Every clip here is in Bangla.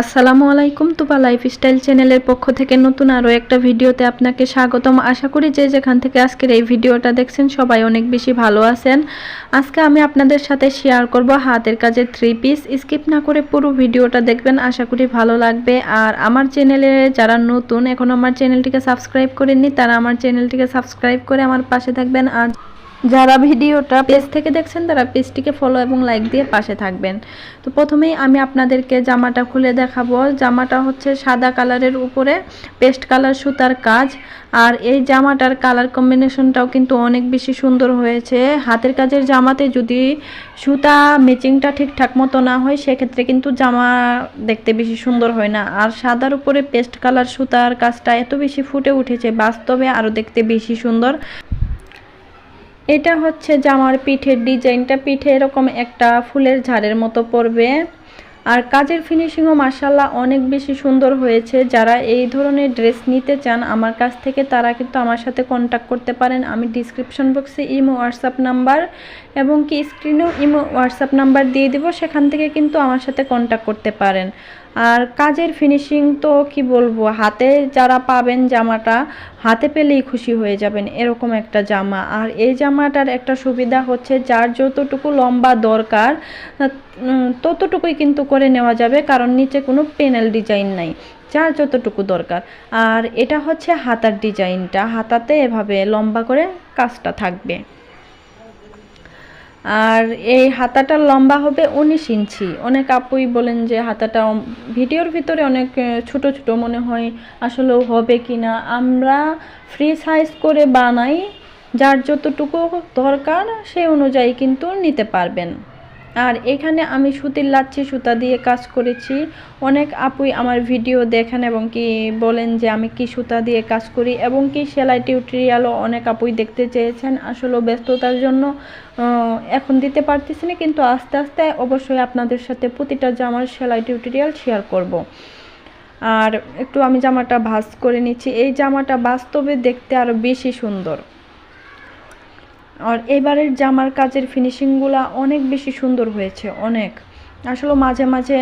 আসসালামু আলাইকুম তুবা লাইফস্টাইল চ্যানেলের পক্ষ থেকে নতুন আরও একটা ভিডিওতে আপনাকে স্বাগতম। আশা করি যে যেখান থেকে আজকের এই ভিডিওটা দেখছেন সবাই অনেক বেশি ভালো আছেন। আজকে আমি আপনাদের সাথে শেয়ার করব হাতের কাজের থ্রি পিস স্কিপ না করে পুরো ভিডিওটা দেখবেন, আশা করি ভালো লাগবে। আর আমার চ্যানেলে যারা নতুন, এখন আমার চ্যানেলটিকে সাবস্ক্রাইব করেননি, তারা আমার চ্যানেলটিকে সাবস্ক্রাইব করে আমার পাশে থাকবেন। আর যারা ভিডিওটা পেজ থেকে দেখছেন, তারা পেজটিকে ফলো এবং লাইক দিয়ে পাশে থাকবেন। তো প্রথমেই আমি আপনাদেরকে জামাটা খুলে দেখাবো। জামাটা হচ্ছে সাদা কালারের উপরে পেস্ট কালার সুতার কাজ। আর এই জামাটার কালার কম্বিনেশনটাও কিন্তু অনেক বেশি সুন্দর হয়েছে। হাতের কাজের জামাতে যদি সুতা ম্যাচিংটা ঠিকঠাক মতো না হয়, সেক্ষেত্রে কিন্তু জামা দেখতে বেশি সুন্দর হয় না। আর সাদার উপরে পেস্ট কালার সুতার কাজটা এত বেশি ফুটে উঠেছে, বাস্তবে আরও দেখতে বেশি সুন্দর। এটা হচ্ছে জামার পিঠের ডিজাইনটা। পিঠে এরকম একটা ফুলের ঝাড়ের মতো পড়বে। আর কাজের ফিনিশিংও মার্শাল্লাহ অনেক বেশি সুন্দর হয়েছে। যারা এই ধরনের ড্রেস নিতে চান, আমার কাছ থেকে তারা কিন্তু আমার সাথে কন্ট্যাক্ট করতে পারেন। আমি ডিসক্রিপশন বক্সে ইমো হোয়াটসঅ্যাপ নাম্বার এবং কি স্ক্রিনেও ইমো হোয়াটসঅ্যাপ নাম্বার দিয়ে দিব। সেখান থেকে কিন্তু আমার সাথে কন্ট্যাক্ট করতে পারেন। আর কাজের ফিনিশিং তো কি বলব, হাতে যারা পাবেন জামাটা, হাতে পেলেই খুশি হয়ে যাবেন এরকম একটা জামা। আর এই জামাটার একটা সুবিধা হচ্ছে যার যতটুকু লম্বা দরকার ততটুকুই কিন্তু করে নেওয়া যাবে, কারণ নিচে কোনো পেনেল ডিজাইন নাই, যার যতটুকু দরকার। আর এটা হচ্ছে হাতার ডিজাইনটা হাতাতে এভাবে লম্বা করে কাজটা থাকবে। আর এই হাতাটা লম্বা হবে উনিশ ইঞ্চি। অনেক আপুই বলেন যে হাতাটা ভিডিওর ভিতরে অনেক ছোট ছোট মনে হয় আসলেও হবে কি না আমরা ফ্রি সাইজ করে বানাই, যার যতটুকু দরকার সেই অনুযায়ী কিন্তু নিতে পারবেন। আর এখানে আমি সুতির লাচ্ছি, সুতা দিয়ে কাজ করেছি। অনেক আপুই আমার ভিডিও দেখেন এবং কি বলেন যে আমি কি সুতা দিয়ে কাজ করি এবং কি সেলাই টিউটোরিয়ালও অনেক আপুই দেখতে চেয়েছেন। আসলে ব্যস্ততার জন্য এখন দিতে পারতেছি না, কিন্তু আস্তে আস্তে অবশ্যই আপনাদের সাথে প্রতিটা জামার সেলাই টিউটোরিয়াল শেয়ার করব। আর একটু আমি জামাটা ভাজ করে নিচ্ছি। এই জামাটা বাস্তবে দেখতে আরও বেশি সুন্দর। আর এবারের জামার কাজের ফিনিশিংগুলো অনেক বেশি সুন্দর হয়েছে, অনেক। আসলে মাঝে মাঝে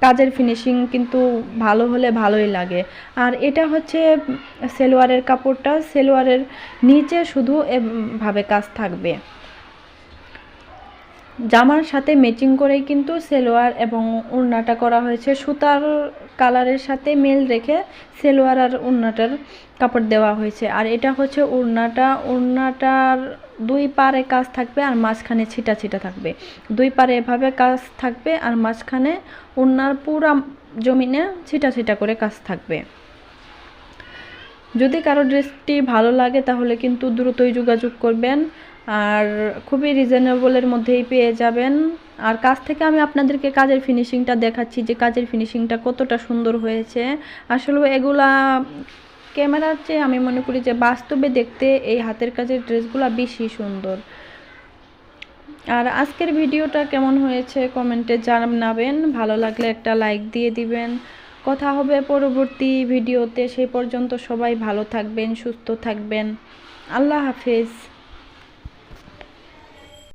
কাজের ফিনিশিং কিন্তু ভালো হলে ভালোই লাগে। আর এটা হচ্ছে সেলোয়ারের কাপড়টা, সেলোয়ারের নিচে শুধু এভাবে কাজ থাকবে। জামার সাথে ম্যাচিং করেই কিন্তু সেলোয়ার এবং উড়নাটা করা হয়েছে। সুতার কালারের সাথে মেল রেখে সেলোয়ার আর উড়নাটার কাপড় দেওয়া হয়েছে। আর এটা হচ্ছে উড়নাটা উড়নাটার দুই পারে কাজ থাকবে আর মাঝখানে ছিটা ছিটা থাকবে। দুই পারে এভাবে কাজ থাকবে আর মাঝখানে উড়নার পুরা জমিনে ছিটা ছিটা করে কাজ থাকবে। যদি কারও ড্রেসটি ভালো লাগে তাহলে কিন্তু দ্রুতই যোগাযোগ করবেন। আর খুবই রিজনেবলের মধ্যেই পেয়ে যাবেন। আর কাজ থেকে আমি আপনাদেরকে কাজের ফিনিশিংটা দেখাচ্ছি যে কাজের ফিনিশিংটা কতটা সুন্দর হয়েছে। আসলে এগুলা ক্যামেরার চেয়ে আমি মনে করি যে বাস্তবে দেখতে এই হাতের কাজের ড্রেসগুলো বেশি সুন্দর। আর আজকের ভিডিওটা কেমন হয়েছে কমেন্টে জানাবেন। ভালো লাগলে একটা লাইক দিয়ে দিবেন। কথা হবে পরবর্তী ভিডিওতে। সেই পর্যন্ত সবাই ভালো থাকবেন, সুস্থ থাকবেন। আল্লাহ হাফেজ।